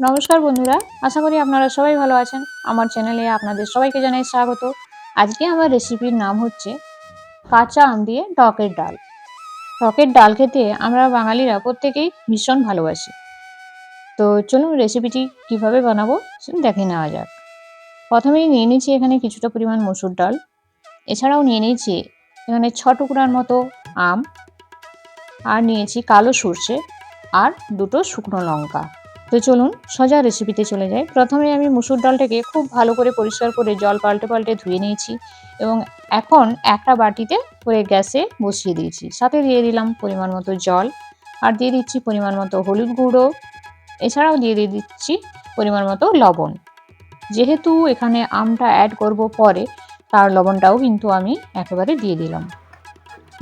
নমস্কার বন্ধুরা, আশা করি আপনারা সবাই ভালো আছেন। আমার চ্যানেলে আপনাদের সবাইকে জানাই স্বাগত। আজকে আমার রেসিপির নাম হচ্ছে কাঁচা আম দিয়ে টকের ডাল। টকের ডাল খেতে আমরা বাঙালিরা প্রত্যেকেই ভীষণ ভালোবাসি। তো চলুন রেসিপিটি কীভাবে বানাবো দেখে নেওয়া যাক। প্রথমেই নিয়ে নিয়েছি এখানে কিছুটা পরিমাণ মসুর ডাল। এছাড়াও নিয়ে নিয়েছি এখানে ছ টুকরার মতো আম। আর নিয়েছি কালো সর্ষে আর দুটো শুকনো লঙ্কা। তো চলুন সোজা রেসিপিতে চলে যাই। প্রথমে আমি মুসুর ডালটাকে খুব ভালো করে পরিষ্কার করে জল পাল্টে পাল্টে ধুয়ে নিয়েছি এবং এখন একটা বাটিতে করে গ্যাসে বসিয়ে দিয়েছি। সাথে দিয়ে দিলাম পরিমাণ মতো জল আর দিয়ে দিচ্ছি পরিমাণ মতো হলুদ গুঁড়ো। এছাড়াও দিয়ে দিয়ে দিচ্ছি পরিমাণ মতো লবণ। যেহেতু এখানে আমটা অ্যাড করব পরে, তার লবণটাও কিন্তু আমি একেবারে দিয়ে দিলাম।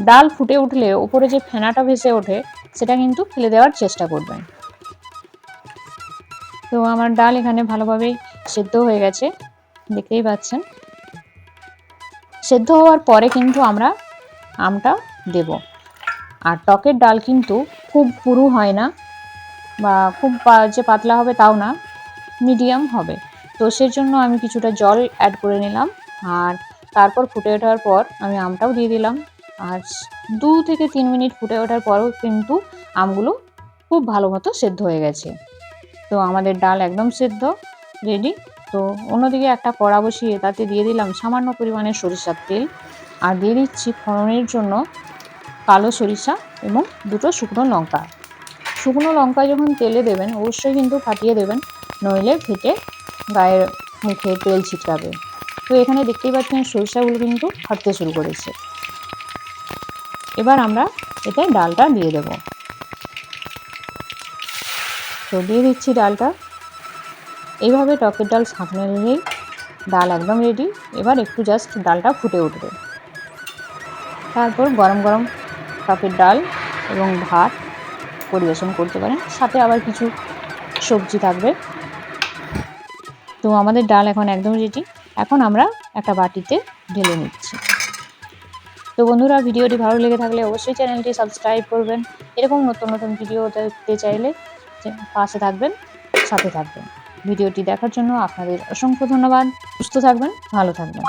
ডাল ফুটে উঠলে ওপরে যে ফেনাটা ভেসে ওঠে, সেটা কিন্তু ফেলে দেওয়ার চেষ্টা করবেন। তো আমার ডাল এখানে ভালোভাবে সেদ্ধ হয়ে গেছে, দেখতেই পাচ্ছেন। সেদ্ধ হওয়ার পরে কিন্তু আমরা আমটা দেব। আর টকের ডাল কিন্তু খুব পুরু হয় না বা খুব যে পাতলা হবে তাও না, মিডিয়াম হবে। তো সেই জন্য আমি কিছুটা জল অ্যাড করে নিলাম আর তারপর ফুটে ওঠার পর আমি আমটাও দিয়ে দিলাম। আর দু থেকে তিন মিনিট ফুটে ওঠার পরও কিন্তু আমগুলো খুব ভালো মতো সেদ্ধ হয়ে গেছে। তো আমাদের ডাল একদম সেদ্ধ রেডি তো অন্যদিকে একটা কড়া বসিয়ে তাতে দিয়ে দিলাম সামান্য পরিমাণে সরিষার তেল আর দিয়ে দিচ্ছি ফোড়নের জন্য কালো সরিষা এবং দুটো শুকনো লঙ্কা। শুকনো লঙ্কা যখন তেলে দেবেন অবশ্যই কিন্তু ফাটিয়ে দেবেন, নইলে ফেটে গায়ের মুখে তেল ছিটকাবে। তো এখানে দেখতেই পাচ্ছেন সরিষাগুলো কিন্তু ফাটতে শুরু করেছে। এবার আমরা এতে ডালটা দিয়ে দেবো। দিয়ে দিচ্ছি ডালটা। এইভাবে টকের ডাল ছাঁকনে নিয়েই ডাল একদম রেডি এবার একটু জাস্ট ডালটা ফুটে উঠবে। তারপর গরম গরম টকের ডাল এবং ভাত পরিবেশন করতে পারেন। সাথে আবার কিছু সবজি থাকবে। তো আমাদের ডাল এখন একদম রেডি এখন আমরা একটা বাটিতে ঢেলে নিচ্ছি। তো বন্ধুরা, ভিডিওটি ভালো লেগে থাকলে অবশ্যই চ্যানেলটি সাবস্ক্রাইব করবেন। এরকম নতুন নতুন ভিডিও দেখতে চাইলে পাশে থাকবেন সাথে থাকবেন। ভিডিওটি দেখার জন্য আপনাদের অসংখ্য ধন্যবাদ। সুস্থ থাকবেন ভালো থাকবেন।